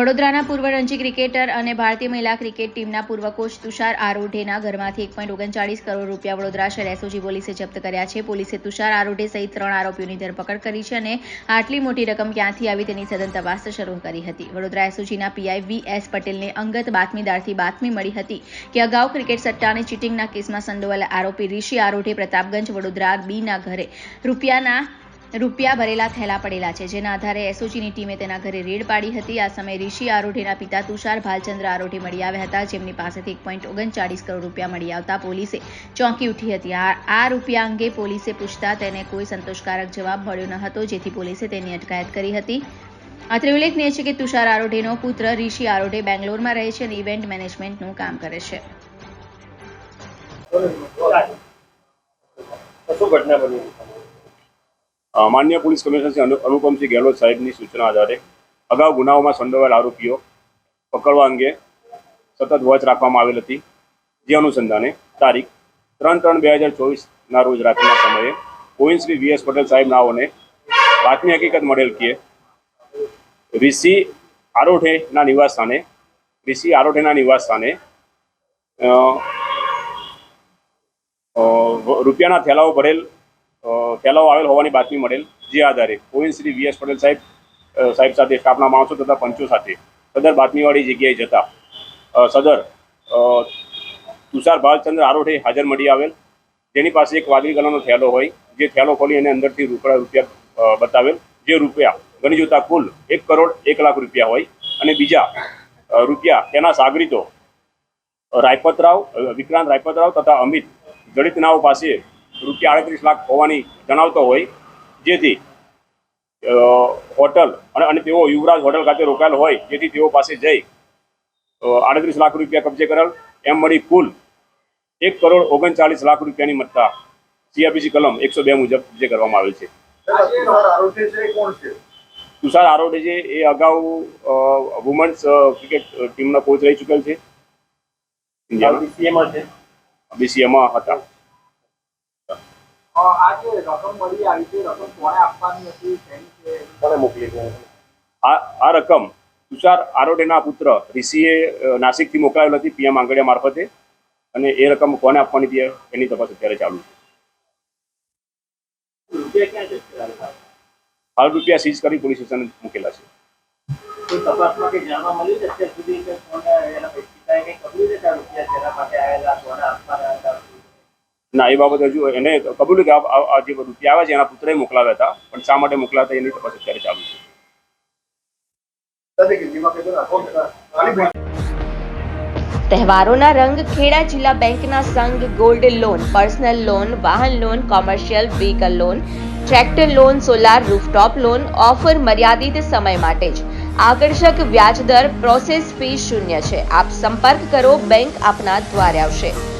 વડોદરાના પૂર્વ રણજી ક્રિકેટર અને ભારતીય મહિલા ક્રિકેટ ટીમના પૂર્વ કોચ તુષાર આરોઢેના ઘરમાંથી એક પોઈન્ટ ઓગણચાળીસ કરોડ રૂપિયા વડોદરા શહેર એસઓજી પોલીસે જપ્ત કર્યા છે. પોલીસે તુષાર આરોઢે સહિત ત્રણ આરોપીઓની ધરપકડ કરી છે અને આટલી મોટી રકમ ક્યાંથી આવી તેની સઘન તપાસ શરૂ કરી હતી. વડોદરા એસઓજીના પીઆઈ વી એસ પટેલને અંગત બાતમીદારથી બાતમી મળી હતી કે અગાઉ ક્રિકેટ સટ્ટા અને ચીટિંગના કેસમાં સંડોવાયેલા આરોપી ઋષિ આરોઢે પ્રતાપગંજ વડોદરા બીના ઘરે રૂપિયાના રૂપિયા ભરેલા થેલા પડેલા છે. જેના આધારે એસઓજીની ટીમે તેના ઘરે રેડ પાડી હતી. આ સમયે ઋષિ આરોઢેના પિતા તુષાર ભાલચંદ્ર આરોઢે મળી આવ્યા હતા, જેમની પાસેથી એક પોઈન્ટ ઓગણચાળીસ કરોડ રૂપિયા મળી આવતા પોલીસે ચોંકી ઉઠી હતી. આ રૂપિયા અંગે પોલીસે પૂછતા તેને કોઈ સંતોષકારક જવાબ મળ્યો ન હતો, જેથી પોલીસે તેની અટકાયત કરી હતી. અત્રે ઉલ્લેખનીય છે કે તુષાર આરોઢેનો પુત્ર ઋષિ આરોઢે બેંગ્લોરમાં રહે છે અને ઇવેન્ટ મેનેજમેન્ટનું કામ કરે છે. ઘટના બની? માન્ય પોલીસ કમિશનર શ્રી અનુ, અનુપમસિંહ ગેહલોત સાહેબની સૂચના આધારે અગાઉ ગુનાઓમાં સંડોવાયેલ આરોપીઓ પકડવા અંગે સતત વોચ રાખવામાં આવેલ હતી. જે અનુસંધાને તારીખ ત્રણ ત્રણ બે હજાર ચોવીસના રોજ રાત્રિના સમયે કોઈન શ્રી વી એસ પટેલ સાહેબ નાઓને બાતમી હકીકત મળેલ કે ઋષિ આરોઠેના નિવાસ સ્થાને ઋષિ આરોઠેના નિવાસ સ્થાને રૂપિયાના થેલાઓ ભરેલ ફેલાવો આવેલ હોવાની બાતમી મળેલ. જે આધારે ગોવિંદ શ્રી વીએસ પટેલ સાહેબ સાહેબ સાથે સ્ટાફના માણસો તથા પંચો સાથે સદર બાતમીવાળી જગ્યાએ જતા સદર તુષાર ભાલચંદ્ર આરોઠે હાજર મળી આવેલ. જેની પાસે એક વાદળી કલરનો થેલો હોય, જે થેલો ખોલી અને અંદરથી રોકડા રૂપિયા બતાવેલ. જે રૂપિયા ગણી જોતા કુલ એક કરોડ એક લાખ રૂપિયા હોય અને બીજા રૂપિયા તેના સાગરીતો, રાયપતરાવ વિક્રાંત રાયપતરાવ તથા અમિત જડિતનાઓ પાસે રૂપિયા આડત્રીસ લાખ હોવાની જણાવતો હોય જેથી હોટલ અને અને તેઓ યુવરાજ હોટલ ખાતે રોકાયેલ હોય જેથી તેઓ પાસે જઈ આડત્રીસ લાખ રૂપિયા કબજે કરેલ. એમ મળી કુલ એક કરોડ ઓગણચાલીસ લાખ રૂપિયાની મત્તા સીઆરપીસી કલમ એકસો બે મુજબ કબજે કરવામાં આવેલ છે. તુષાર આરોડે છે એ અગાઉ વુમન્સ ક્રિકેટ ટીમના કોચ રહી ચૂકેલ છે. બીસીએમાં હતા આ જે રકમ મળી આવી છે રકમ કોણે આપવાની હતી તેની છે કોને મોકલી છે આ આ રકમ તુષાર આરોડેના પુત્ર ઋષિએ નાસિકથી મોકલાવેલ હતી પીએમ આંગડિયા મારફતે. અને એ રકમ કોને આપવાની હતી એની તપાસ અત્યારે ચાલુ છે. હાલ રૂપિયા સીઝ કરી પોલીસ સ્ટેશન મૂકેલા છે. તપાસમાં ના એ બાબત હજુ એને કબૂલ્યું કે આ- જે રૂપિયા આવ્યા છે એના પુત્રએ મોકલાવ્યા હતા પણ શા માટે મોકલાતા એની તપાસ અત્યારે ચાલુ છે. તહેવારોના રંગ ખેડા જિલ્લા બેંકના સંઘ ગોલ્ડ લોન પર્સનલ લોન વાહન loan commercial vehicle loan tractor loan solar rooftop loan offer મર્યાદિત સમય માટે જ. આકર્ષક વ્યાજ દર પ્રોસેસ ફી શૂન્ય છે. આપ સંપર્ક કરો બેંક આપના દ્વારે આવશે.